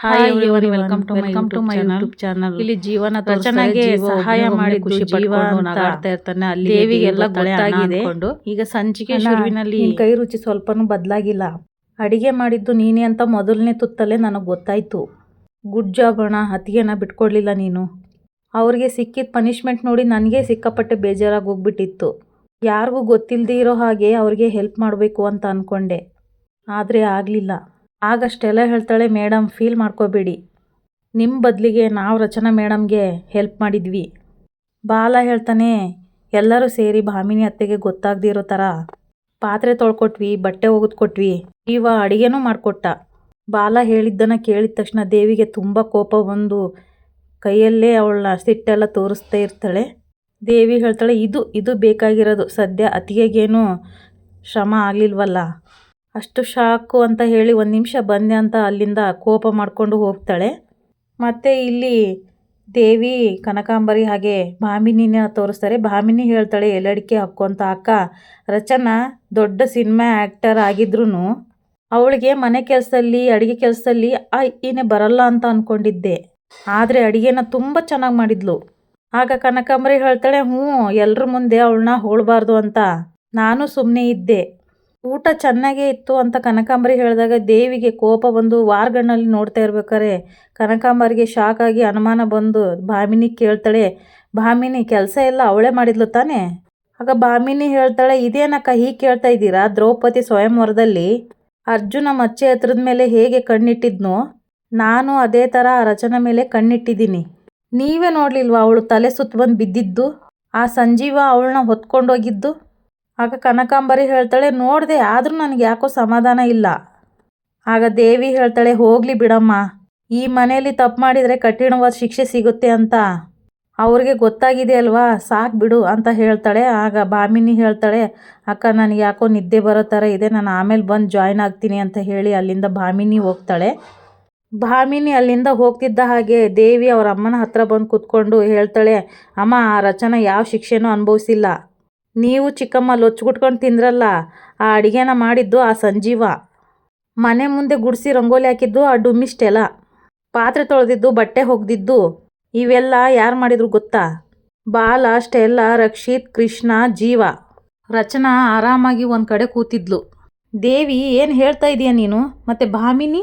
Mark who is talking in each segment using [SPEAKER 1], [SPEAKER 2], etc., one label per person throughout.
[SPEAKER 1] Hi
[SPEAKER 2] everyone
[SPEAKER 1] welcome to my
[SPEAKER 2] to my
[SPEAKER 1] YouTube channel
[SPEAKER 2] ಇಲ್ಲಿ ಜೀವನ
[SPEAKER 1] ಚೆನ್ನಾಗಿ ಸಹಾಯ ಮಾಡಿ ಖುಷಿ ಪಡ್ಕೊಂಡು ನಗಾಡ್ತಾ ಇರ್ತಾನೆ. ಅಲ್ಲಿ
[SPEAKER 2] ದೇವಿಗೆಲ್ಲ ಗೊತ್ತಾಗಿದೆ.
[SPEAKER 1] ಈಗ ಸಂಚಿಕೆ ಶುರುವಿನಲ್ಲಿ
[SPEAKER 2] ಕೈ ರುಚಿ ಸ್ವಲ್ಪನೂ ಬದಲಾಗಿಲ್ಲ. ಅಡಿಗೆ ಮಾಡಿದ್ದು ನೀನೇ ಅಂತ ಮೊದಲನೇ ತುತ್ತಲ್ಲೇ ನನಗೆ ಗೊತ್ತಾಯ್ತು. ಗುಡ್ ಜಾಬ್ ಅಣ್ಣ. ಹತ್ತಿಗೆನ ಬಿಟ್ಕೊಡ್ಲಿಲ್ಲ ನೀನು. ಅವ್ರಿಗೆ ಸಿಕ್ಕಿದ ಪನಿಷ್ಮೆಂಟ್ ನೋಡಿ ನನಗೆ ಸಿಕ್ಕಾಪಟ್ಟೆ ಬೇಜಾರಾಗಿ ಹೋಗ್ಬಿಟ್ಟಿತ್ತು. ಯಾರಿಗೂ ಗೊತ್ತಿಲ್ಲದೆ ಇರೋ ಹಾಗೆ ಅವ್ರಿಗೆ ಹೆಲ್ಪ್ ಮಾಡಬೇಕು ಅಂತ ಅಂದ್ಕೊಂಡೆ ಆದರೆ ಆಗಲಿಲ್ಲ. ಆಗಷ್ಟೆಲ್ಲ ಹೇಳ್ತಾಳೆ ಮೇಡಮ್ ಫೀಲ್ ಮಾಡ್ಕೋಬೇಡಿ. ನಿಮ್ಮ ಬದಲಿಗೆ ನಾವು ರಚನಾ ಮೇಡಮ್ಗೆ ಹೆಲ್ಪ್ ಮಾಡಿದ್ವಿ. ಬಾಲ ಹೇಳ್ತಾನೆ, ಎಲ್ಲರೂ ಸೇರಿ ಭಾಮಿನಿ ಅತ್ತೆಗೆ ಗೊತ್ತಾಗದೇ ಇರೋ ಥರ ಪಾತ್ರೆ ತೊಳ್ಕೊಟ್ವಿ, ಬಟ್ಟೆ ಒಗೆದು ಕೊಟ್ವಿ, ಇವ ಅಡಿಗೆನೂ ಮಾಡಿಕೊಟ್ಟ. ಬಾಲ ಹೇಳಿದ್ದನ್ನು ಕೇಳಿದ ತಕ್ಷಣ ದೇವಿಗೆ ತುಂಬ ಕೋಪ ಬಂದು ಕೈಯಲ್ಲೇ ಅವಳನ್ನ ಸಿಟ್ಟೆಲ್ಲ ತೋರಿಸ್ತಾ ಇರ್ತಾಳೆ. ದೇವಿ ಹೇಳ್ತಾಳೆ, ಇದು ಇದು ಬೇಕಾಗಿರೋದು. ಸದ್ಯ ಅತಿಗೆಗೇನು ಶ್ರಮ ಆಗಲಿಲ್ವಲ್ಲ. ಅಷ್ಟು ಶಾಕು ಅಂತ ಹೇಳಿ ಒಂದು ನಿಮಿಷ ಬಂದೆ ಅಂತ ಅಲ್ಲಿಂದ ಕೋಪ ಮಾಡಿಕೊಂಡು ಹೋಗ್ತಾಳೆ. ಮತ್ತು ಇಲ್ಲಿ ದೇವಿ ಕನಕಾಂಬರಿ ಹಾಗೆ ಭಾಮಿನಿನ ತೋರಿಸ್ತಾರೆ. ಭಾಮಿನಿ ಹೇಳ್ತಾಳೆ ಎಲ್ಲಡಿಕೆ ಹಾಕ್ಕೊಂತ ಅಕ್ಕ, ರಚನಾ ದೊಡ್ಡ ಸಿನಿಮಾ ಆ್ಯಕ್ಟರ್ ಆಗಿದ್ರೂ ಅವಳಿಗೆ ಮನೆ ಕೆಲಸದಲ್ಲಿ, ಅಡುಗೆ ಕೆಲಸದಲ್ಲಿ ಆ ಏನೇ ಬರಲ್ಲ ಅಂತ ಅಂದ್ಕೊಂಡಿದ್ದೆ ಆದರೆ ಅಡುಗೆನ ತುಂಬ ಚೆನ್ನಾಗಿ ಮಾಡಿದ್ಲು. ಆಗ ಕನಕಾಂಬರಿ ಹೇಳ್ತಾಳೆ, ಹ್ಞೂ ಎಲ್ಲರ ಮುಂದೆ ಅವಳನ್ನ ಹೋಳಬಾರ್ದು ಅಂತ. ನಾನು ಸುಮ್ಮನೆ ಇದ್ದೆ. ಊಟ ಚೆನ್ನಾಗೇ ಇತ್ತು ಅಂತ ಕನಕಾಂಬರಿ ಹೇಳಿದಾಗ ದೇವಿಗೆ ಕೋಪ ಬಂದು ವಾರ್ಗಣ್ಣಲ್ಲಿ ನೋಡ್ತಾ ಇರ್ಬೇಕಾರೆ. ಕನಕಾಂಬರಿಗೆ ಶಾಕ್ ಆಗಿ ಅನುಮಾನ ಬಂದು ಭಾಮಿನಿ ಕೇಳ್ತಾಳೆ, ಭಾಮಿನಿ, ಕೆಲಸ ಎಲ್ಲ ಅವಳೇ ಮಾಡಿದ್ಲು ತಾನೇ? ಆಗ ಭಾಮಿನಿ ಹೇಳ್ತಾಳೆ, ಇದೇನಕ್ಕ ಹೀಗೆ ಕೇಳ್ತಾ ಇದ್ದೀರಾ? ದ್ರೌಪದಿ ಸ್ವಯಂವರದಲ್ಲಿ ಅರ್ಜುನ ಮಚ್ಚೆ ಹತ್ರದ ಮೇಲೆ ಹೇಗೆ ಕಣ್ಣಿಟ್ಟಿದ್ನೋ, ನಾನು ಅದೇ ಥರ ಆ ರಚನೆ ಮೇಲೆ ಕಣ್ಣಿಟ್ಟಿದ್ದೀನಿ. ನೀವೇ ನೋಡ್ಲಿಲ್ವಾ ಅವಳು ತಲೆ ಸುತ್ತ ಬಂದು ಬಿದ್ದಿದ್ದು? ಆ ಸಂಜೀವ ಅವಳನ್ನ ಹೊತ್ಕೊಂಡೋಗಿದ್ದು? ಆಗ ಕನಕಾಂಬರಿ ಹೇಳ್ತಾಳೆ, ನೋಡಿದೆ, ಆದರೂ ನನಗೆ ಯಾಕೋ ಸಮಾಧಾನ ಇಲ್ಲ. ಆಗ ದೇವಿ ಹೇಳ್ತಾಳೆ, ಹೋಗಲಿ ಬಿಡಮ್ಮ, ಈ ಮನೆಯಲ್ಲಿ ತಪ್ಪು ಮಾಡಿದರೆ ಕಠಿಣವಾದ ಶಿಕ್ಷೆ ಸಿಗುತ್ತೆ ಅಂತ. ಅವ್ರಿಗೆ ಗೊತ್ತಾಗಿದೆ ಅಲ್ವಾ, ಸಾಕು ಬಿಡು ಅಂತ ಹೇಳ್ತಾಳೆ. ಆಗ ಭಾಮಿನಿ ಹೇಳ್ತಾಳೆ, ಅಕ್ಕ, ನನಗೆ ಯಾಕೋ ನಿದ್ದೆ ಬರೋ ಥರ ಇದೆ, ನಾನು ಆಮೇಲೆ ಬಂದು ಜಾಯ್ನ್ ಆಗ್ತೀನಿ ಅಂತ ಹೇಳಿ ಅಲ್ಲಿಂದ ಭಾಮಿನಿ ಹೋಗ್ತಾಳೆ. ಭಾಮಿನಿ ಅಲ್ಲಿಂದ ಹೋಗ್ತಿದ್ದ ಹಾಗೆ ದೇವಿ ಅವರ ಅಮ್ಮನ ಹತ್ರ ಬಂದು ಕೂತ್ಕೊಂಡು ಹೇಳ್ತಾಳೆ, ಅಮ್ಮ, ಆ ರಚನಾ ಯಾವ ಶಿಕ್ಷೆನೂ ಅನುಭವಿಸಿಲ್ಲ. ನೀವು ಚಿಕ್ಕಮ್ಮ ಲೊಚ್ಗುಟ್ಕೊಂಡು ತಿಂದ್ರಲ್ಲ, ಆ ಅಡುಗೆನ ಮಾಡಿದ್ದು ಆ ಸಂಜೀವ. ಮನೆ ಮುಂದೆ ಗುಡಿಸಿ ರಂಗೋಲಿ ಹಾಕಿದ್ದು ಆ ಡುಮ್ಮಿಷ್ಟೆಲ್ಲ ಪಾತ್ರೆ ತೊಳೆದಿದ್ದು, ಬಟ್ಟೆ ಒಗ್ದಿದ್ದು ಇವೆಲ್ಲ ಯಾರು ಮಾಡಿದ್ರು ಗೊತ್ತಾ? ಬಾಲ, ಸ್ಟೆಲ್ಲ, ರಕ್ಷಿತ್, ಕೃಷ್ಣ, ಜೀವ. ರಚನಾ ಆರಾಮಾಗಿ ಒಂದು ಕಡೆ ಕೂತಿದ್ಲು. ದೇವಿ, ಏನು ಹೇಳ್ತಾ ಇದೀಯ ನೀನು? ಮತ್ತೆ ಭಾಮಿನಿ?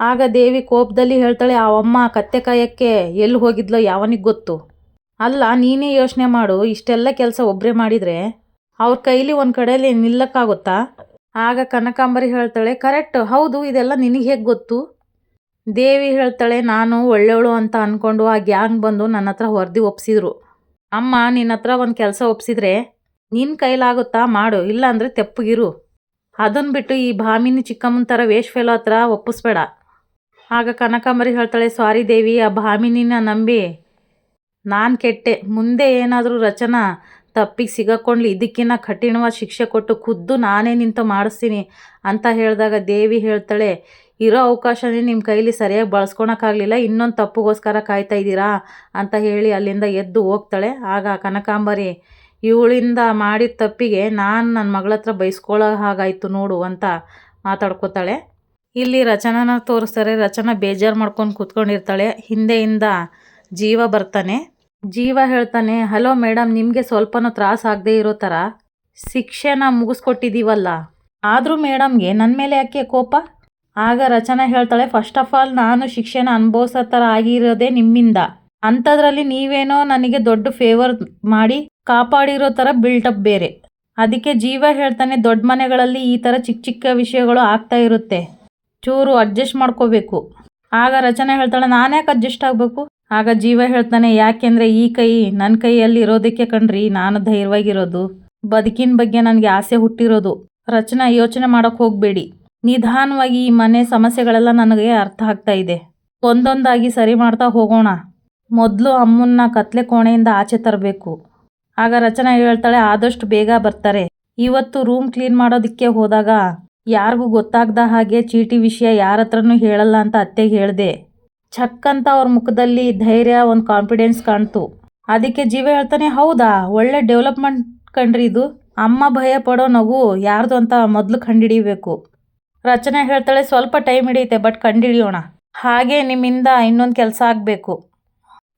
[SPEAKER 2] ಆಗ ದೇವಿ ಕೋಪದಲ್ಲಿ ಹೇಳ್ತಾಳೆ, ಆ ಅಮ್ಮ ಕತ್ತೆ ಕಾಯಕ್ಕೆ ಎಲ್ಲಿ ಹೋಗಿದ್ಲೋ ಯಾವನಿಗೆ ಗೊತ್ತು? ಅಲ್ಲ, ನೀನೇ ಯೋಚನೆ ಮಾಡು, ಇಷ್ಟೆಲ್ಲ ಕೆಲಸ ಒಬ್ಬರೇ ಮಾಡಿದರೆ ಅವ್ರ ಕೈಲಿ ಒಂದು ಕಡೆಯಲ್ಲಿ ನಿಲ್ಲಕ್ಕಾಗುತ್ತಾ? ಆಗ ಕನಕಾಂಬರಿ ಹೇಳ್ತಾಳೆ, ಕರೆಕ್ಟ್, ಹೌದು, ಇದೆಲ್ಲ ನಿನಗೆ ಹೇಗೆ ಗೊತ್ತು? ದೇವಿ ಹೇಳ್ತಾಳೆ, ನಾನು ಒಳ್ಳೆಯವಳು ಅಂತ ಅಂದ್ಕೊಂಡು ಆ ಗ್ಯಾಂಗ್ ಬಂದು ನನ್ನ ಹತ್ರ ಹೊರದಿ ಒಪ್ಸಿದ್ರು. ಅಮ್ಮ ನಿನ್ನ ಹತ್ರ ಒಂದು ಕೆಲಸ ಒಪ್ಸಿದ್ರೆ ನಿನ್ನ ಕೈಲಾಗುತ್ತಾ? ಮಾಡು, ಇಲ್ಲಾಂದರೆ ತೆಪ್ಪಗಿರು. ಅದನ್ನು ಬಿಟ್ಟು ಈ ಭಾಮಿನಿ ಚಿಕ್ಕಮ್ಮನ ಥರ ವೇಷ್ ಫೆಲೋ ಹತ್ರ ಒಪ್ಪಿಸ್ಬೇಡ. ಆಗ ಕನಕಾಂಬರಿ ಹೇಳ್ತಾಳೆ ಸಾರಿ ದೇವಿ, ಆ ಭಾಮಿನಿನ ನಂಬಿ ನಾನು ಕೆಟ್ಟೆ. ಮುಂದೆ ಏನಾದರೂ ರಚನಾ ತಪ್ಪಿಗೆ ಸಿಗಕೊಂಡ್ಲಿ ಇದಕ್ಕಿನ್ನ ಕಠಿಣವಾದ ಶಿಕ್ಷೆ ಕೊಟ್ಟು ಖುದ್ದು ನಾನೇ ನಿಂತು ಮಾಡಿಸ್ತೀನಿ ಅಂತ ಹೇಳಿದಾಗ ದೇವಿ ಹೇಳ್ತಾಳೆ, ಇರೋ ಅವಕಾಶನೇ ನಿಮ್ಮ ಕೈಲಿ ಸರಿಯಾಗಿ ಬಳಸ್ಕೊಳಕ್ಕಾಗಲಿಲ್ಲ ಇನ್ನೊಂದು ತಪ್ಪಿಗೋಸ್ಕರ ಕಾಯ್ತಾ ಇದ್ದೀರಾ? ಅಂತ ಹೇಳಿ ಅಲ್ಲಿಂದ ಎದ್ದು ಹೋಗ್ತಾಳೆ. ಆಗ ಕನಕಾಂಬರಿ, ಇವಳಿಂದ ಮಾಡಿದ ತಪ್ಪಿಗೆ ನಾನು ನನ್ನ ಮಗಳ ಹತ್ರ ಬೈಸ್ಕೊಳ್ಳೋ ಹಾಗಾಯಿತು ನೋಡು ಅಂತ ಮಾತಾಡ್ಕೋತಾಳೆ. ಇಲ್ಲಿ ರಚನಾನ ತೋರಿಸ್ತಾರೆ. ರಚನಾ ಬೇಜಾರು ಮಾಡ್ಕೊಂಡು ಕೂತ್ಕೊಂಡಿರ್ತಾಳೆ. ಹಿಂದೆಯಿಂದ ಜೀವ ಬರ್ತಾನೆ. ಜೀವ ಹೇಳ್ತಾನೆ, ಹಲೋ ಮೇಡಮ್ ನಿಮಗೆ ಸ್ವಲ್ಪನೂ ಆಗದೆ ಇರೋ ಥರ ಶಿಕ್ಷೆನ ಮುಗಿಸ್ಕೊಟ್ಟಿದ್ದೀವಲ್ಲ ಆದರೂ ಮೇಡಮ್ಗೆ ನನ್ನ ಮೇಲೆ ಯಾಕೆ ಕೋಪ? ಆಗ ರಚನಾ ಹೇಳ್ತಾಳೆ ಫಸ್ಟ್ ಆಫ್ ಆಲ್ ನಾನು ಶಿಕ್ಷೆನ ಅನುಭವಿಸೋ ಥರ ಆಗಿರೋದೇ ನಿಮ್ಮಿಂದ. ಅಂಥದ್ರಲ್ಲಿ ನೀವೇನೋ ನನಗೆ ದೊಡ್ಡ ಫೇವರ್ ಮಾಡಿ ಕಾಪಾಡಿರೋ ಥರ ಬಿಲ್ಟಪ್ ಬೇರೆ. ಅದಕ್ಕೆ ಜೀವ ಹೇಳ್ತಾನೆ, ದೊಡ್ಡ ಮನೆಗಳಲ್ಲಿ ಈ ಥರ ಚಿಕ್ಕ ಚಿಕ್ಕ ವಿಷಯಗಳು ಆಗ್ತಾ ಇರುತ್ತೆ. ಚೂರು ಅಡ್ಜಸ್ಟ್ ಮಾಡ್ಕೋಬೇಕು. ಆಗ ರಚನೆ ಹೇಳ್ತಾಳೆ ನಾನು ಯಾಕೆ ಅಡ್ಜಸ್ಟ್ ಆಗಬೇಕು? ಆಗ ಜೀವ ಹೇಳ್ತಾನೆ, ಯಾಕೆಂದರೆ ಈ ಕೈ ನನ್ನ ಕೈಯಲ್ಲಿ ಇರೋದಕ್ಕೆ ಕಣ್ರಿ, ನಾನು ಧೈರ್ಯವಾಗಿರೋದು. ಬದುಕಿನ ಬಗ್ಗೆ ನನಗೆ ಆಸೆ ಹುಟ್ಟಿರೋದು. ರಚನಾ, ಯೋಚನೆ ಮಾಡೋಕ್ಕೆ ಹೋಗಬೇಡಿ. ನಿಧಾನವಾಗಿ ಈ ಮನೆ ಸಮಸ್ಯೆಗಳೆಲ್ಲ ನನಗೆ ಅರ್ಥ ಆಗ್ತಾ ಇದೆ. ಒಂದೊಂದಾಗಿ ಸರಿ ಮಾಡ್ತಾ ಹೋಗೋಣ. ಮೊದಲು ಅಮ್ಮನ್ನ ಕತ್ಲೆ ಕೋಣೆಯಿಂದ ಆಚೆ ತರಬೇಕು. ಆಗ ರಚನಾ ಹೇಳ್ತಾಳೆ, ಆದಷ್ಟು ಬೇಗ ಬರ್ತಾರೆ. ಇವತ್ತು ರೂಮ್ ಕ್ಲೀನ್ ಮಾಡೋದಕ್ಕೆ ಹೋದಾಗ ಯಾರಿಗೂ ಗೊತ್ತಾಗ್ದ ಹಾಗೆ ಚೀಟಿ ವಿಷಯ ಯಾರ ಹತ್ರನೂ ಹೇಳಲ್ಲ ಅಂತ ಅತ್ತೆಗೆ ಹೇಳಿದೆ. ಚಕ್ ಅಂತ ಅವ್ರ ಮುಖದಲ್ಲಿ ಧೈರ್ಯ, ಒಂದು ಕಾನ್ಫಿಡೆನ್ಸ್ ಕಾಣ್ತು. ಅದಕ್ಕೆ ಜೀವ ಹೇಳ್ತಾನೆ, ಹೌದಾ, ಒಳ್ಳೆ ಡೆವಲಪ್ಮೆಂಟ್ ಕಣ್ರಿ ಇದು. ಅಮ್ಮ ಭಯ ಪಡೋ ನಗು ಯಾರ್ದು ಅಂತ ಮೊದಲು ಕಂಡಿಡಿಬೇಕು. ರಚನೆ ಹೇಳ್ತಾಳೆ, ಸ್ವಲ್ಪ ಟೈಮ್ ಹಿಡಿಯುತ್ತೆ ಬಟ್ ಕಂಡಿಡಿಯೋಣ. ಹಾಗೆ ನಿಮ್ಮಿಂದ ಇನ್ನೊಂದು ಕೆಲಸ ಆಗಬೇಕು.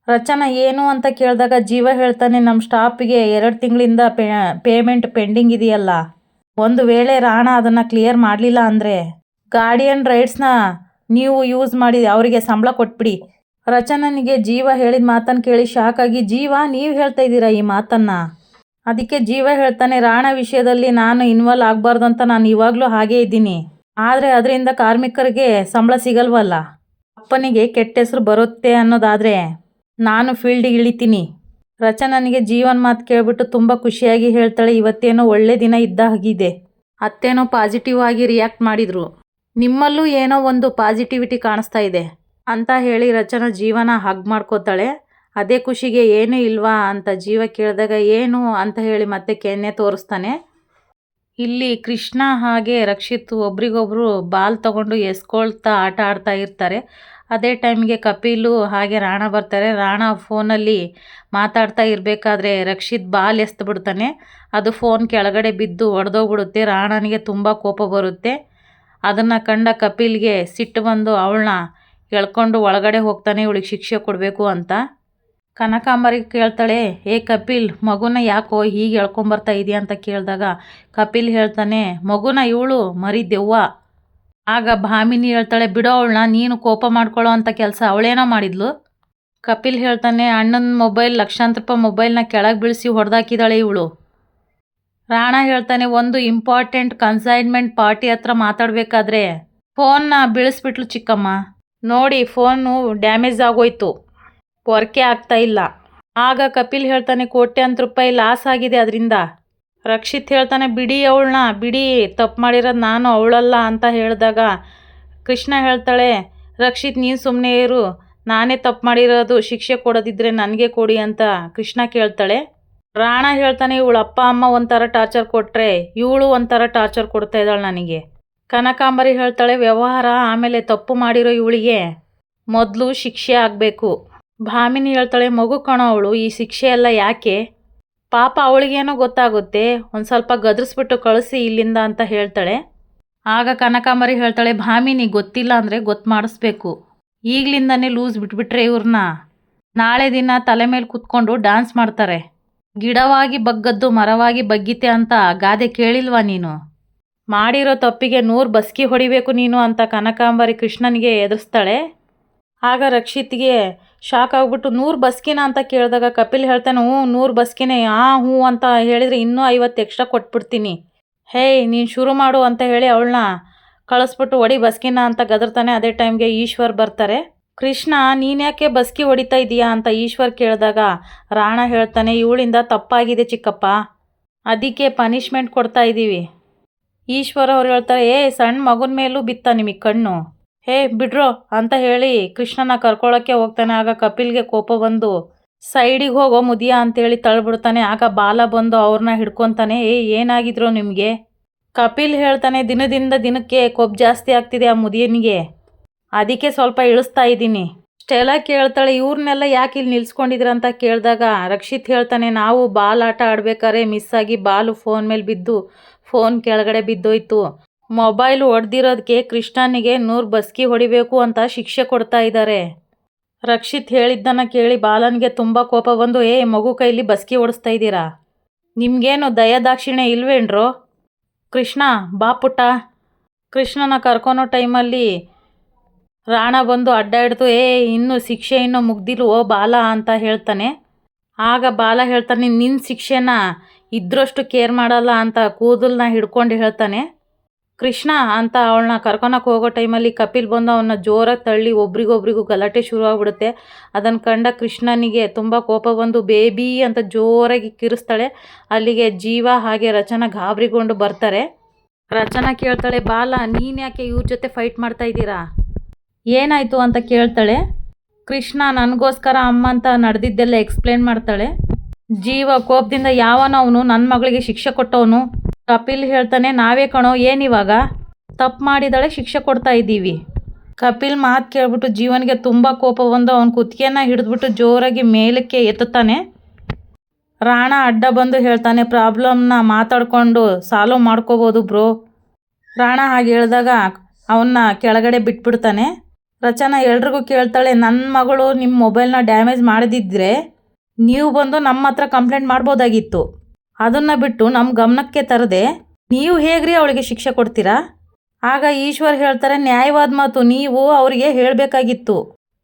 [SPEAKER 2] ರಚನಾ, ಏನು? ಅಂತ ಕೇಳಿದಾಗ ಜೀವ ಹೇಳ್ತಾನೆ ನಮ್ಮ ಸ್ಟಾಫಿಗೆ ಎರಡು ತಿಂಗಳಿಂದ ಪೇ ಪೇಮೆಂಟ್ ಪೆಂಡಿಂಗ್ ಇದೆಯಲ್ಲ. ಒಂದು ವೇಳೆ ರಾಣ ಅದನ್ನು ಕ್ಲಿಯರ್ ಮಾಡಲಿಲ್ಲ ಅಂದರೆ ಗಾರ್ಡಿಯನ್ ರೈಟ್ಸ್ನ ನೀವು ಯೂಸ್ ಮಾಡಿ ಅವರಿಗೆ ಸಂಬಳ ಕೊಟ್ಬಿಡಿ. ರಚನನಿಗೆ ಜೀವ ಹೇಳಿದ ಮಾತನ್ನು ಕೇಳಿ ಶಾಕ್ ಆಗಿ ಜೀವ, ನೀವು ಹೇಳ್ತಾ ಇದ್ದೀರಾ ಈ ಮಾತನ್ನು? ಅದಕ್ಕೆ ಜೀವ ಹೇಳ್ತಾನೆ, ರಾಣ ವಿಷಯದಲ್ಲಿ ನಾನು ಇನ್ವಾಲ್ವ್ ಆಗಬಾರ್ದು ಅಂತ ನಾನು ಇವಾಗಲೂ ಹಾಗೇ ಇದ್ದೀನಿ. ಆದರೆ ಅದರಿಂದ ಕಾರ್ಮಿಕರಿಗೆ ಸಂಬಳ ಸಿಗಲ್ವಲ್ಲ? ಅಪ್ಪನಿಗೆ ಕೆಟ್ಟ ಹೆಸರು ಬರುತ್ತೆ ಅನ್ನೋದಾದರೆ ನಾನು ಫೀಲ್ಡಿಗೆ ಇಳಿತೀನಿ. ರಚನನಿಗೆ ಜೀವನ್ ಮಾತು ಕೇಳಿಬಿಟ್ಟು ತುಂಬ ಖುಷಿಯಾಗಿ ಹೇಳ್ತಾಳೆ, ಇವತ್ತೇನೋ ಒಳ್ಳೆ ದಿನ ಇದ್ದ ಹಾಗಿದೆ. ಅತ್ತೇನೋ ಪಾಸಿಟಿವ್ ಆಗಿ ರಿಯಾಕ್ಟ್ ಮಾಡಿದರು. ನಿಮ್ಮಲ್ಲೂ ಏನೋ ಒಂದು ಪಾಸಿಟಿವಿಟಿ ಕಾಣಿಸ್ತಾ ಇದೆ ಅಂತ ಹೇಳಿ ರಚನಾ ಜೀವನ ಹಗ್ ಮಾಡ್ಕೋತಾಳೆ. ಅದೇ ಖುಷಿಗೆ ಏನೂ ಇಲ್ವಾ ಅಂತ ಜೀವ ಕೇಳಿದಾಗ ಏನು ಅಂತ ಹೇಳಿ ಮತ್ತೆ ಕೆನ್ನೆ ತೋರಿಸ್ತಾನೆ. ಇಲ್ಲಿ ಕೃಷ್ಣ ಹಾಗೆ ರಕ್ಷಿತ್ ಒಬ್ರಿಗೊಬ್ರು ಬಾಲ್ ತಗೊಂಡು ಎಸ್ಕೊಳ್ತಾ ಆಟ ಆಡ್ತಾ ಇರ್ತಾರೆ. ಅದೇ ಟೈಮ್ಗೆ ಕಪಿಲು ಹಾಗೆ ರಾಣ ಬರ್ತಾರೆ. ರಾಣ ಫೋನಲ್ಲಿ ಮಾತಾಡ್ತಾ ಇರಬೇಕಾದ್ರೆ ರಕ್ಷಿತ್ ಬಾಲ್ ಎಸ್ದು ಬಿಡ್ತಾನೆ ಅದು ಫೋನ್ ಕೆಳಗಡೆ ಬಿದ್ದು ಒಡೆದೋಗ್ಬಿಡುತ್ತೆ. ರಾಣನಿಗೆ ತುಂಬ ಕೋಪ ಬರುತ್ತೆ. ಅದನ್ನು ಕಂಡ ಕಪಿಲ್ಗೆ ಸಿಟ್ಟು ಬಂದು ಅವಳನ್ನ ಎಳ್ಕೊಂಡು ಒಳಗಡೆ ಹೋಗ್ತಾನೆ ಇವಳಿಗೆ ಶಿಕ್ಷೆ ಕೊಡಬೇಕು ಅಂತ. ಕನಕಾಂಬರಿಗೆ ಕೇಳ್ತಾಳೆ, ಏ ಕಪಿಲ್, ಮಗುನ ಯಾಕೋ ಹೀಗೆ ಎಳ್ಕೊಂಬರ್ತಾ ಇದೆಯಾ? ಅಂತ ಕೇಳಿದಾಗ ಕಪಿಲ್ ಹೇಳ್ತಾನೆ, ಮಗುನ ಇವಳು ಮರಿ ದೆವ್ವ. ಆಗ ಭಾಮಿನಿ ಹೇಳ್ತಾಳೆ, ಬಿಡೋ ಅವಳನ್ನ ನೀನು ಕೋಪ ಮಾಡ್ಕೊಳ್ಳೋ ಅಂಥ ಕೆಲಸ ಅವಳೇನೋ ಮಾಡಿದ್ಲು. ಕಪಿಲ್ ಹೇಳ್ತಾನೆ, ಅಣ್ಣನ ಮೊಬೈಲ್ ಲಕ್ಷಾಂತರ ರೂಪಾಯಿ ಮೊಬೈಲ್ನ ಕೆಳಗೆ ಬೀಳಿಸಿ ಹೊಡೆದಾಕಿದ್ದಾಳೆ ಇವಳು. ರಾಣ ಹೇಳ್ತಾನೆ, ಒಂದು ಇಂಪಾರ್ಟೆಂಟ್ ಕನ್ಸೈನ್ಮೆಂಟ್ ಪಾರ್ಟಿ ಹತ್ರ ಮಾತಾಡಬೇಕಾದ್ರೆ ಫೋನ್ನ ಬೀಳಿಸ್ಬಿಟ್ಲು ಚಿಕ್ಕಮ್ಮ. ನೋಡಿ ಫೋನು ಡ್ಯಾಮೇಜ್ ಆಗೋಯ್ತು. ವರ್ಕೆ ಆಗ್ತಾ ಇಲ್ಲ. ಆಗ ಕಪಿಲ್ ಹೇಳ್ತಾನೆ, ಕೋಟ್ಯಾಂತರ ರೂಪಾಯಿ ಲಾಸ್ ಆಗಿದೆ ಅದರಿಂದ. ರಕ್ಷಿತ್ ಹೇಳ್ತಾನೆ, ಬಿಡಿ ಅವಳನ್ನ, ಬಿಡಿ, ತಪ್ಪು ಮಾಡಿರೋದು ನಾನು, ಅವಳಲ್ಲ ಅಂತ ಹೇಳಿದಾಗ ಕೃಷ್ಣ ಹೇಳ್ತಾಳೆ, ರಕ್ಷಿತ್, ನೀನು ಸುಮ್ಮನೆ ಇರು. ನಾನೇ ತಪ್ಪು ಮಾಡಿರೋದು ಶಿಕ್ಷೆ ಕೊಡೋದಿದ್ರೆ ನನಗೆ ಕೊಡಿ ಅಂತ ಕೃಷ್ಣ ಕೇಳ್ತಾಳೆ. ರಾಣ ಹೇಳ್ತಾನೆ, ಇವಳು ಅಪ್ಪ, ಅಮ್ಮ ಒಂಥರ ಟಾರ್ಚರ್ ಕೊಟ್ಟರೆ ಇವಳು ಒಂಥರ ಟಾರ್ಚರ್ ಕೊಡ್ತಾ ಇದ್ದಾಳೆ ನನಗೆ. ಕನಕಾಂಬರಿ ಹೇಳ್ತಾಳೆ, ವ್ಯವಹಾರ ಆಮೇಲೆ ತಪ್ಪು ಮಾಡಿರೋ ಇವಳಿಗೆ ಮೊದಲು ಶಿಕ್ಷೆ ಆಗಬೇಕು. ಭಾಮಿನಿ ಹೇಳ್ತಾಳೆ, ಮಗು ಕಣೋ ಅವಳು, ಈ ಶಿಕ್ಷೆ ಎಲ್ಲ ಯಾಕೆ? ಪಾಪ ಅವಳಿಗೇನೋ ಗೊತ್ತಾಗುತ್ತೆ, ಒಂದು ಸ್ವಲ್ಪ ಗದರಿಸ್ಬಿಟ್ಟು ಕಳಿಸಿ ಇಲ್ಲಿಂದ ಅಂತ ಹೇಳ್ತಾಳೆ. ಆಗ ಕನಕಾಂಬರಿ ಹೇಳ್ತಾಳೆ, ಭಾಮಿನಿ, ಗೊತ್ತಿಲ್ಲ ಅಂದರೆ ಗೊತ್ತು ಮಾಡಿಸ್ಬೇಕು. ಈಗಲಿಂದನೇ ಲೂಸ್ ಬಿಟ್ಬಿಟ್ರೆ ಇವ್ರನ್ನ ನಾಳೆ ದಿನ ತಲೆ ಮೇಲೆ ಕುತ್ಕೊಂಡು ಡ್ಯಾನ್ಸ್ ಮಾಡ್ತಾರೆ. ಗಿಡವಾಗಿ ಬಗ್ಗದ್ದು ಮರವಾಗಿ ಬಗ್ಗಿತೆ ಅಂತ ಗಾದೆ ಕೇಳಿಲ್ವಾ ನೀನು? ಮಾಡಿರೋ ತಪ್ಪಿಗೆ ನೂರು ಬಸ್ಕಿ ಹೊಡಿಬೇಕು ನೀನು ಅಂತ ಕನಕಾಂಬರಿ ಕೃಷ್ಣನಿಗೆ ಎದುರಿಸ್ತಾಳೆ. ಆಗ ರಕ್ಷಿತ್ಗೆ ಶಾಕ್ ಆಗ್ಬಿಟ್ಟು, ನೂರು ಬಸ್ಕಿನ ಅಂತ ಕೇಳಿದಾಗ ಕಪಿಲ್ ಹೇಳ್ತಾನೆ, ಹ್ಞೂ, ನೂರು ಬಸ್ಕಿನೇ, ಆ, ಹ್ಞೂ ಅಂತ ಹೇಳಿದರೆ ಇನ್ನೂ ಐವತ್ತು ಎಕ್ಸ್ಟ್ರಾ ಕೊಟ್ಬಿಡ್ತೀನಿ. ಹೇಯ್, ನೀನು ಶುರು ಮಾಡು ಅಂತ ಹೇಳಿ ಅವಳನ್ನ ಕಳಿಸ್ಬಿಟ್ಟು, ಒಡಿ ಬಸ್ಕಿನ ಅಂತ ಗದರ್ತಾನೆ. ಅದೇ ಟೈಮ್ಗೆ ಈಶ್ವರ್ ಬರ್ತಾರೆ. ಕೃಷ್ಣ ನೀನ್ಯಾಕೆ ಬಸ್ಕಿ ಹೊಡಿತಾ ಇದೀಯಾ ಅಂತ ಈಶ್ವರ್ ಕೇಳಿದಾಗ, ರಾಣ ಹೇಳ್ತಾನೆ, ಇವಳಿಂದ ತಪ್ಪಾಗಿದೆ ಚಿಕ್ಕಪ್ಪ. ಅದಕ್ಕೆ ಪನಿಷ್ಮೆಂಟ್ ಕೊಡ್ತಾ ಇದ್ದೀವಿ ಈಶ್ವರ ಅವ್ರು ಹೇಳ್ತಾರೆ, ಏ ಸಣ್ಣ ಮಗನ ಮೇಲೂ ಬಿತ್ತ ನಿಮಗೆ ಕಣ್ಣು. ಹೇ, ಬಿಡ್ರೋ ಅಂತ ಹೇಳಿ ಕೃಷ್ಣನ ಕರ್ಕೊಳ್ಳೋಕ್ಕೆ ಹೋಗ್ತಾನೆ. ಆಗ ಕಪಿಲ್ಗೆ ಕೋಪ ಬಂದು, ಸೈಡಿಗೆ ಹೋಗೋ ಮುದಿಯ ಅಂತೇಳಿ ತಳ್ಬಿಡ್ತಾನೆ. ಆಗ ಬಾಲ ಬಂದು ಅವ್ರನ್ನ ಹಿಡ್ಕೊತಾನೆ, ಏ, ಏನಾಗಿದ್ರು ನಿಮಗೆ? ಕಪಿಲ್ ಹೇಳ್ತಾನೆ, ದಿನದಿಂದ ದಿನಕ್ಕೆ ಕೊಬ್ಬು ಜಾಸ್ತಿ ಆಗ್ತಿದೆ ಆ ಮುದಿಯನಿಗೆ. ಅದಕ್ಕೆ ಸ್ವಲ್ಪ ಇಳಿಸ್ತಾ ಇದ್ದೀನಿ. ಇಷ್ಟೆಲ್ಲ ಕೇಳ್ತಾಳೆ ಇವ್ರನ್ನೆಲ್ಲ ಯಾಕೆ ಇಲ್ಲಿ ನಿಲ್ಸ್ಕೊಂಡಿದ್ರ ಅಂತ ಕೇಳಿದಾಗ ರಕ್ಷಿತ್ ಹೇಳ್ತಾನೆ, ನಾವು ಬಾಲ್ ಆಟ ಆಡ್ಬೇಕಾದ್ರೆ ಮಿಸ್ ಆಗಿ ಬಾಲು ಫೋನ್ ಮೇಲೆ ಬಿದ್ದು ಫೋನ್ ಕೆಳಗಡೆ ಬಿದ್ದೋಯ್ತು. ಮೊಬೈಲ್ ಒಡೆದಿರೋದಕ್ಕೆ ಕೃಷ್ಣನಿಗೆ ನೂರು ಬಸ್ಕಿ ಹೊಡಿಬೇಕು ಅಂತ ಶಿಕ್ಷೆ ಕೊಡ್ತಾ ಇದ್ದಾರೆ ರಕ್ಷಿತ್ ಹೇಳಿದ್ದನ್ನು ಕೇಳಿ ಬಾಲನ್ಗೆ ತುಂಬ ಕೋಪ ಬಂದು, ಏ, ಮಗು ಕೈಲಿ ಬಸ್ಕಿ ಓಡಿಸ್ತಾ ಇದ್ದೀರಾ? ನಿಮಗೇನು ದಯದಾಕ್ಷಿಣ್ಯ ಇಲ್ವೇನ್ರೋ? ಕೃಷ್ಣ ಬಾಪುಟ ಕೃಷ್ಣನ ಕರ್ಕೊನೋ ಟೈಮಲ್ಲಿ ರಾಣ ಬಂದು ಅಡ್ಡ ಹಿಡ್ದು ಏ, ಇನ್ನು ಶಿಕ್ಷೆ ಇನ್ನೂ ಓ ಬಾಲ? ಅಂತ ಹೇಳ್ತಾನೆ. ಆಗ ಬಾಲ ಹೇಳ್ತಾನೆ ನಿನ್ನ ಶಿಕ್ಷೆನ ಇದ್ರಷ್ಟು ಕೇರ್ ಮಾಡಲ್ಲ ಅಂತ ಕೂದಲನ್ನ ಹಿಡ್ಕೊಂಡು ಹೇಳ್ತಾನೆ. ಕೃಷ್ಣ ಅಂತ ಅವಳನ್ನ ಕರ್ಕೊಳಕ್ಕೆ ಹೋಗೋ ಟೈಮಲ್ಲಿ ಕಪಿಲ್ ಬಂದು ಅವನ್ನ ಜೋರಾಗಿ ತಳ್ಳಿ ಒಬ್ರಿಗೊಬ್ರಿಗೂ ಗಲಾಟೆ ಶುರುವಾಗ್ಬಿಡುತ್ತೆ. ಅದನ್ನು ಕಂಡ ಕೃಷ್ಣನಿಗೆ ತುಂಬ ಕೋಪ ಬಂದು, ಬೇಬಿ ಅಂತ ಜೋರಾಗಿ ಕಿರಿಸ್ತಾಳೆ. ಅಲ್ಲಿಗೆ ಜೀವ ಹಾಗೆ ರಚನಾ ಗಾಬರಿಗೊಂಡು ಬರ್ತಾರೆ. ರಚನಾ ಕೇಳ್ತಾಳೆ, ಬಾಲ, ನೀನು ಯಾಕೆ ಇವ್ರ ಜೊತೆ ಫೈಟ್ ಮಾಡ್ತಾ ಇದ್ದೀರಾ? ಏನಾಯಿತು ಅಂತ ಕೇಳ್ತಾಳೆ. ಕೃಷ್ಣ ನನಗೋಸ್ಕರ ಅಮ್ಮ ಅಂತ ನಡೆದಿದ್ದೆಲ್ಲ ಎಕ್ಸ್ಪ್ಲೇನ್ ಮಾಡ್ತಾಳೆ. ಜೀವ ಕೋಪದಿಂದ ಯಾವನವನು ನನ್ನ ಮಗಳಿಗೆ ಶಿಕ್ಷೆ ಕೊಟ್ಟವನು. ಕಪಿಲ್ ಹೇಳ್ತಾನೆ, ನಾವೇ ಕಣೋ ಏನಿವಾಗ ತಪ್ಪು ಮಾಡಿದಾಳೆ, ಶಿಕ್ಷೆ ಕೊಡ್ತಾ ಇದ್ದೀವಿ. ಕಪಿಲ್ ಮಾತು ಕೇಳ್ಬಿಟ್ಟು ಜೀವನಿಗೆ ತುಂಬ ಕೋಪ ಬಂದು ಅವನ ಕುತ್ತಿಗೆನ ಹಿಡಿದ್ಬಿಟ್ಟು ಜೋರಾಗಿ ಮೇಲಕ್ಕೆ ಎತ್ತುತ್ತಾನೆ. ರಾಣ ಅಡ್ಡ ಬಂದು ಹೇಳ್ತಾನೆ, ಪ್ರಾಬ್ಲಮ್ನ ಮಾತಾಡಿಕೊಂಡು ಸಾಲ್ವ್ ಮಾಡ್ಕೋಬೋದು ಬ್ರೋ. ರಾಣ ಹಾಗೆ ಹೇಳಿದಾಗ ಅವನ್ನ ಕೆಳಗಡೆ ಬಿಟ್ಬಿಡ್ತಾನೆ. ರಚನಾ ಎಲ್ರಿಗೂ ಕೇಳ್ತಾಳೆ ನನ್ನ ಮಗಳು ನಿಮ್ಮ ಮೊಬೈಲ್ನ ಡ್ಯಾಮೇಜ್ ಮಾಡದಿದ್ದರೆ ನೀವು ಬಂದು ನಮ್ಮ ಹತ್ರ ಕಂಪ್ಲೇಂಟ್ ಮಾಡ್ಬೋದಾಗಿತ್ತು. ಅದನ್ನು ಬಿಟ್ಟು ನಮ್ಮ ಗಮನಕ್ಕೆ ತರದೆ ನೀವು ಹೇಗ್ರಿ ಅವಳಿಗೆ ಶಿಕ್ಷೆ ಕೊಡ್ತೀರಾ? ಆಗ ಈಶ್ವರ್ ಹೇಳ್ತಾರೆ, ನ್ಯಾಯವಾದ ಮಾತು, ನೀವು ಅವರಿಗೆ ಹೇಳಬೇಕಾಗಿತ್ತು.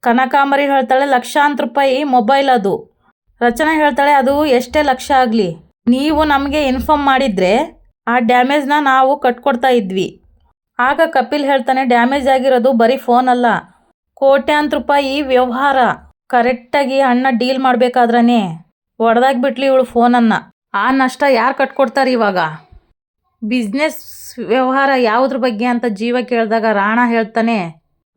[SPEAKER 2] ಕನಕಾಂಬರಿ ಹೇಳ್ತಾಳೆ ಲಕ್ಷಾಂತರ ರೂಪಾಯಿ ಮೊಬೈಲ್ ಅದು. ರಚನಾ ಹೇಳ್ತಾಳೆ, ಅದು ಎಷ್ಟೇ ಲಕ್ಷ ಆಗಲಿ, ನೀವು ನಮಗೆ ಇನ್ಫಾರ್ಮ್ ಮಾಡಿದರೆ ಆ ಡ್ಯಾಮೇಜ್ನ ನಾವು ಕಟ್ಕೊಡ್ತಾ ಇದ್ವಿ. ಆಗ ಕಪಿಲ್ ಹೇಳ್ತಾನೆ, ಡ್ಯಾಮೇಜ್ ಆಗಿರೋದು ಬರೀ ಫೋನ್ ಅಲ್ಲ. ಕೋಟ್ಯಾಂತರ ರೂಪಾಯಿ ವ್ಯವಹಾರ. ಕರೆಕ್ಟಾಗಿ ಅಣ್ಣ ಡೀಲ್ ಮಾಡಬೇಕಾದ್ರೇ ಒಡೆದಾಗ್ಬಿಟ್ಲಿ ಇವಳು ಫೋನನ್ನು. ಆ ನಷ್ಟ ಯಾರು ಕಟ್ಕೊಡ್ತಾರೆ ಇವಾಗ? ಬಿಸ್ನೆಸ್ ವ್ಯವಹಾರ ಯಾವುದ್ರ ಬಗ್ಗೆ ಅಂತ ಜೀವ ಕೇಳಿದಾಗ ರಾಣ ಹೇಳ್ತಾನೆ,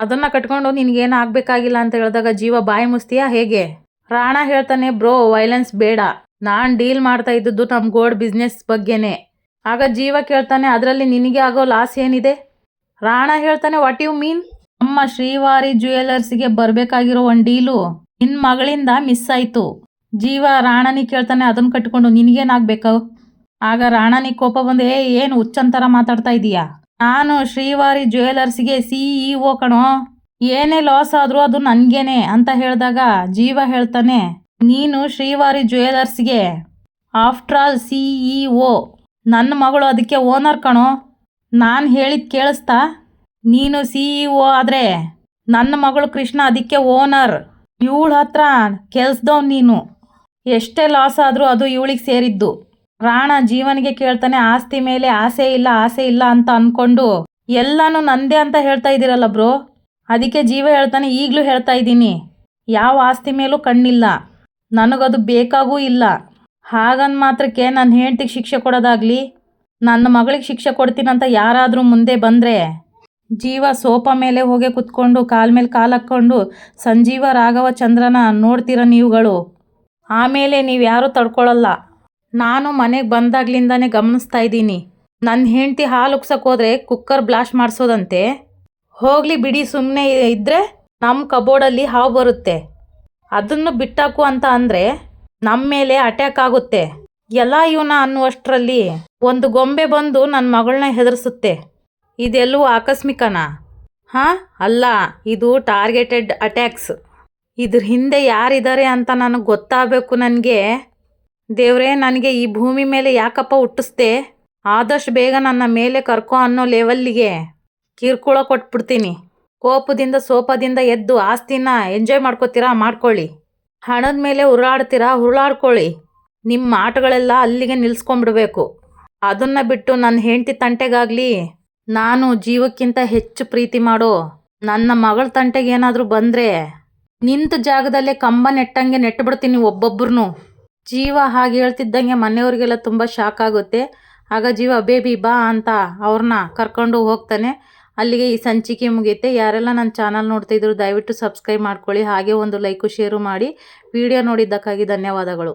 [SPEAKER 2] ಅದನ್ನು ಕಟ್ಕೊಂಡು ನಿನಗೇನು ಆಗಬೇಕಾಗಿಲ್ಲ ಅಂತ ಹೇಳಿದಾಗ ಜೀವ ಬಾಯಿ ಮುಸ್ತೀಯಾ ಹೇಗೆ? ರಾಣ ಹೇಳ್ತಾನೆ, ಬ್ರೋ, ವೈಲೆನ್ಸ್ ಬೇಡ. ನಾನು ಡೀಲ್ ಮಾಡ್ತಾ ಇದ್ದದ್ದು ನಮ್ಮ ಗೋಡ್ ಬಿಸ್ನೆಸ್ ಬಗ್ಗೆನೇ. ಆಗ ಜೀವ ಕೇಳ್ತಾನೆ, ಅದರಲ್ಲಿ ನಿನಗೆ ಆಗೋ ಲಾಸ್ ಏನಿದೆ? ರಾಣ ಹೇಳ್ತಾನೆ ವಾಟ್ ಯು ಮೀನ್ ನಮ್ಮ ಶ್ರೀವಾರಿ ಜ್ಯುವೆಲರ್ಸ್ಗೆ ಬರಬೇಕಾಗಿರೋ ಒಂದು ಡೀಲು ನಿನ್ನ ಮಗಳಿಂದ ಮಿಸ್ ಆಯಿತು. ಜೀವ ರಾಣನಿ ಕೇಳ್ತಾನೆ ಅದನ್ನು ಕಟ್ಕೊಂಡು ನಿನಗೇನಾಗಬೇಕು? ಆಗ ರಾಣನಿ ಕೋಪ ಬಂದು, ಏ, ಏನು ಹುಚ್ಚಂತರ ಮಾತಾಡ್ತಾ ಇದೀಯಾ? ನಾನು ಶ್ರೀವಾರಿ ಜ್ಯುವೆಲರ್ಸ್ಗೆ ಸಿ ಇ ಒ ಕಣೋ. ಏನೇ ಲಾಸ್ ಆದರೂ ಅದು ನನಗೇನೆ ಅಂತ ಹೇಳಿದಾಗ ಜೀವ ಹೇಳ್ತಾನೆ, ನೀನು ಶ್ರೀವಾರಿ ಜ್ಯುವೆಲರ್ಸ್ಗೆ ಆಫ್ಟರ್ ಆಲ್ ಸಿ ಇ ನನ್ನ ಮಗಳು ಅದಕ್ಕೆ ಓನರ್ ಕಣೋ. ನಾನು ಹೇಳಿದ್ ಕೇಳಿಸ್ತಾ? ನೀನು ಸಿ ಇ ಒ ಆದರೆ ನನ್ನ ಮಗಳು ಕೃಷ್ಣ ಅದಕ್ಕೆ ಓನರ್. ಇವಳ ಹತ್ರ ಕೆಲ್ಸದವ್ ನೀನು. ಎಷ್ಟೇ ಲಾಸ್ ಆದರೂ ಅದು ಇವಳಿಗೆ ಸೇರಿದ್ದು. ರಾಣ ಜೀವನಿಗೆ ಕೇಳ್ತಾನೆ, ಆಸ್ತಿ ಮೇಲೆ ಆಸೆ ಇಲ್ಲ ಆಸೆ ಇಲ್ಲ ಅಂತ ಅನ್ಕೊಂಡು ಎಲ್ಲಾನು ನಂದೇ ಅಂತ ಹೇಳ್ತಾ ಇದ್ದೀರಲ್ಲ ಬ್ರೋ? ಅದಕ್ಕೆ ಜೀವ ಹೇಳ್ತಾನೆ, ಈಗಲೂ ಹೇಳ್ತಾ ಇದ್ದೀನಿ. ಯಾವ ಆಸ್ತಿ ಮೇಲೂ ಕಣ್ಣಿಲ್ಲ. ನನಗದು ಬೇಕಾಗೂ ಇಲ್ಲ. ಹಾಗನ್ ಮಾತ್ರಕ್ಕೆ ನನ್ನ ಹೆಂಡ್ತಿಗೆ ಶಿಕ್ಷೆ ಕೊಡೋದಾಗ್ಲಿ ನನ್ನ ಮಗಳಿಗೆ ಶಿಕ್ಷೆ ಕೊಡ್ತೀನಂತ ಯಾರಾದರೂ ಮುಂದೆ ಬಂದರೆ ಜೀವ ಸೋಪ ಮೇಲೆ ಹೋಗಿ ಕುತ್ಕೊಂಡು ಕಾಲ್ ಮೇಲೆ ಕಾಲು ಹಾಕ್ಕೊಂಡು ಸಂಜೀವ, ರಾಘವ, ಚಂದ್ರನ ನೋಡ್ತೀರ ನೀವುಗಳು? ಆಮೇಲೆ ನೀವು ಯಾರೂ ತಡ್ಕೊಳ್ಳಲ್ಲ ನಾನು ಮನೆಗೆ ಬಂದಾಗ್ಲಿಂದನೇ ಗಮನಿಸ್ತಾ ಇದ್ದೀನಿ. ನನ್ನ ಹೆಂಡತಿ ಹಾಲು ಹೋದ್ರೆ ಕುಕ್ಕರ್ ಬ್ಲಾಸ್ಟ್ ಮಾಡಿಸೋದಂತೆ. ಹೋಗಲಿ ಬಿಡಿ ಸುಮ್ಮನೆ ಇದ್ದರೆ ನಮ್ಮ ಕಬೋರ್ಡಲ್ಲಿ ಹಾವು ಬರುತ್ತೆ. ಅದನ್ನು ಬಿಟ್ಟಾಕು ಅಂತ ಅಂದರೆ ನಮ್ಮ ಮೇಲೆ ಅಟ್ಯಾಕ್ ಆಗುತ್ತೆ. ಎಲ್ಲ ಇವನ ಅನ್ನುವಷ್ಟರಲ್ಲಿ ಒಂದು ಗೊಂಬೆ ಬಂದು ನನ್ನ ಮಗಳನ್ನ ಹೆದರಿಸುತ್ತೆ. ಇದೆಲ್ಲೂ ಆಕಸ್ಮಿಕನಾ? ಹಾಂ, ಅಲ್ಲ, ಇದು ಟಾರ್ಗೆಟೆಡ್ ಅಟ್ಯಾಕ್ಸ್. ಇದ್ರ ಹಿಂದೆ ಯಾರಿದ್ದಾರೆ ಅಂತ ನನಗೆ ಗೊತ್ತಾಗಬೇಕು ನನಗೆ. ದೇವರೇ, ನನಗೆ ಈ ಭೂಮಿ ಮೇಲೆ ಯಾಕಪ್ಪ ಹುಟ್ಟಿಸ್ದೆ? ಆದಷ್ಟು ಬೇಗ ನನ್ನ ಮೇಲೆ ಕರ್ಕೊ ಅನ್ನೋ ಲೆವೆಲ್ಲಿಗೆ ಕಿರ್ಕುಳ ಕೊಟ್ಬಿಡ್ತೀನಿ. ಕೋಪದಿಂದ, ಸೋಪದಿಂದ ಎದ್ದು ಆಸ್ತಿನ ಎಂಜಾಯ್ ಮಾಡ್ಕೋತೀರಾ, ಮಾಡ್ಕೊಳ್ಳಿ. ಹಣದ ಮೇಲೆ ಉರುಳಾಡ್ತೀರಾ, ಉರುಳಾಡ್ಕೊಳ್ಳಿ. ನಿಮ್ಮ ಆಟಗಳೆಲ್ಲ ಅಲ್ಲಿಗೆ ನಿಲ್ಲಿಸ್ಕೊಂಡ್ಬಿಡ್ಬೇಕು ಅದನ್ನು ಬಿಟ್ಟು ನನ್ನ ಹೆಂಡತಿ ತಂಟೆಗಾಗಲಿ, ನಾನು ಜೀವಕ್ಕಿಂತ ಹೆಚ್ಚು ಪ್ರೀತಿ ಮಾಡೋ ನನ್ನ ಮಗಳ ತಂಟೆಗೆ ಏನಾದರೂ ಬಂದರೆ ನಿಂತ ಜಾಗದಲ್ಲೇ ಕಂಬ ನೆಟ್ಟಂಗೆ ನೆಟ್ಟುಬಿಡ್ತೀನಿ ಒಬ್ಬೊಬ್ರು ಜೀವ ಹಾಗೆ ಹೇಳ್ತಿದ್ದಂಗೆ ಮನೆಯವ್ರಿಗೆಲ್ಲ ತುಂಬ ಶಾಕ್ ಆಗುತ್ತೆ. ಆಗ ಜೀವ, ಬೇಬಿ, ಬಾ ಅಂತ ಅವ್ರನ್ನ ಕರ್ಕೊಂಡು ಹೋಗ್ತಾನೆ. ಅಲ್ಲಿಗೆ ಈ ಸಂಚಿಕೆ ಮುಗಿಯುತ್ತೆ ಯಾರೆಲ್ಲ ನನ್ನ ಚಾನಲ್ ನೋಡ್ತಿದ್ರು ದಯವಿಟ್ಟು ಸಬ್ಸ್ಕ್ರೈಬ್ ಮಾಡ್ಕೊಳ್ಳಿ. ಹಾಗೆ ಒಂದು ಲೈಕು, ಶೇರು ಮಾಡಿ. ವಿಡಿಯೋ ನೋಡಿದ್ದಕ್ಕಾಗಿ ಧನ್ಯವಾದಗಳು.